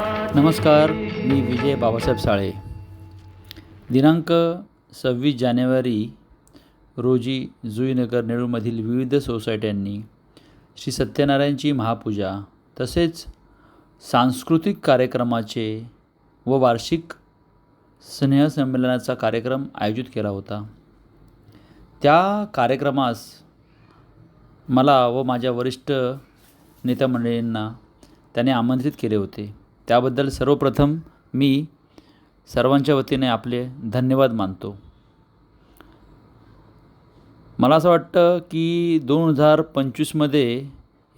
नमस्कार मी विजय बाबासाहेब साळे. दिनांक सव्वीस जानेवारी रोजी जुईनगर नेरूळमधील विविध सोसायट्यांनी श्री सत्यनारायणची महापूजा तसेच सांस्कृतिक कार्यक्रमाचे व वार्षिक स्नेहसंमेलनाचा कार्यक्रम आयोजित केला होता. त्या कार्यक्रमास मला व माझ्या वरिष्ठ नेत्यामंडळींना त्याने आमंत्रित केले होते. त्याबद्दल सर्वप्रथम मी सर्वांच्या वतीने आपले धन्यवाद मानतो. मला असं वाटतं की दोन हजार पंचवीसमध्ये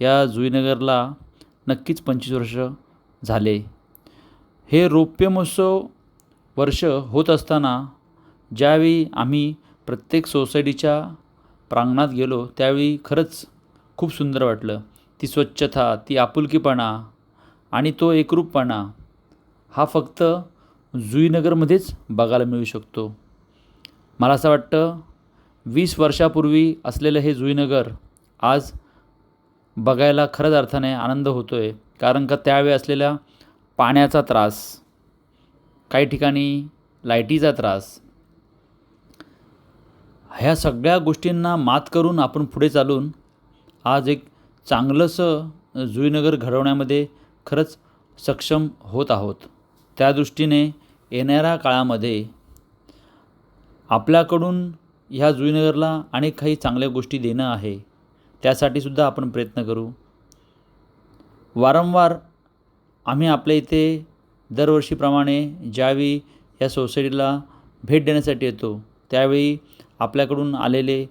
या जुईनगरला नक्कीच पंचवीस वर्ष झाले. हे रौप्य महोत्सव वर्ष होत असताना ज्यावेळी आम्ही प्रत्येक सोसायटीच्या प्रांगणात गेलो त्यावेळी खरंच खूप सुंदर वाटलं. ती स्वच्छता ती आपुलकीपणा आणि तो एकरूपपणा हा फक्त जुईनगरमध्येच बघायला मिळू शकतो. मला असं वाटतं वीस वर्षापूर्वी असलेलं हे जुईनगर आज बघायला खरंच अर्थाने आनंद होतो आहे कारण का त्यावेळी असलेल्या पाण्याचा त्रास काही ठिकाणी लाईटीचा त्रास ह्या सगळ्या गोष्टींना मात करून आपण पुढे चालून आज एक चांगलंसं जुईनगर घडवण्यामध्ये खरंच सक्षम होत आहोत. त्या दृष्टीने येणाऱ्या काळामध्ये आपल्याकडून ह्या जुईनगरला अनेक काही चांगल्या गोष्टी देणं आहे त्यासाठी सुद्धा आपण प्रयत्न करू. वारंवार आम्ही आपल्या इथे दरवर्षीप्रमाणे ज्यावेळी या सोसायटीला भेट देण्यासाठी येतो त्यावेळी आपल्याकडून आलेले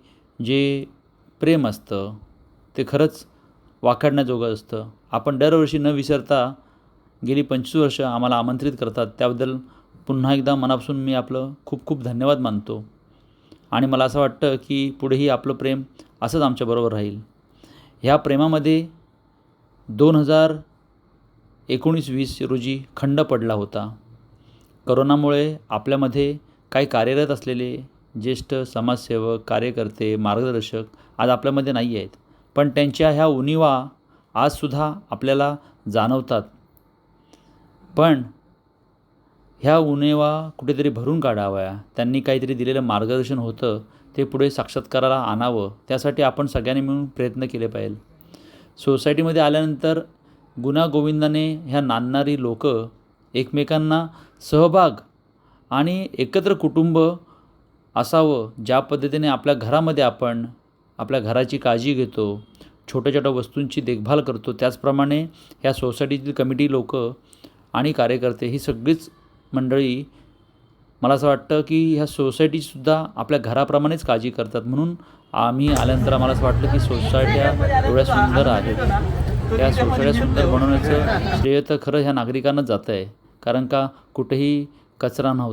जे प्रेम असतं ते खरंच वाखाडण्याजोगं असतं. आपण दरवर्षी न विसरता गेली पंचवीस वर्ष आम्हाला आमंत्रित करतात. त्याबद्दल पुन्हा एकदा मनापासून मी आपलं खूप खूप धन्यवाद मानतो. आणि मला असं वाटतं की पुढेही आपलं प्रेम असंच आमच्याबरोबर राहील. ह्या प्रेमामध्ये दोन हजार एकोणीस वीस रोजी खंड पडला होता. करोनामुळे आपल्यामध्ये काही कार्यरत असलेले ज्येष्ठ समाजसेवक कार्यकर्ते मार्गदर्शक आज आपल्यामध्ये नाही आहेत पण त्यांच्या ह्या उणिवा आजसुद्धा आपल्याला जाणवतात. पण ह्या उणेवा कुठेतरी भरून काढाव्या. त्यांनी काहीतरी दिलेलं मार्गदर्शन होतं ते पुढे साक्षात्काराला आणावं. त्यासाठी आपण सगळ्यांनी मिळून प्रयत्न केले पाहिजे. सोसायटीमध्ये आल्यानंतर गुणागोविंदाने ह्या नांदणारी लोकं एकमेकांना सहभाग आणि एकत्र कुटुंब असावं ज्या पद्धतीने आपल्या घरामध्ये आपण आपल्या घराची काळजी घेतो छोट्या छोट्या वस्तूंची देखभाल करतो. त्याचप्रमाणे ह्या सोसायटीतील कमिटी लोक आणि कार्यकर्ते ही सगळीच मंडळी मला असं वाटतं की ह्या सोसायटीसुद्धा आपल्या घराप्रमाणेच काळजी करतात. म्हणून आम्ही आल्यानंतर आम्हाला असं वाटलं की सोसायट्या एवढ्या सुंदर आहेत. त्या सोसायट्या सुंदर बनवण्याचं श्रेय तर खरं ह्या नागरिकांनाच जातं आहे कारण का कुठेही कचरा नव्हता.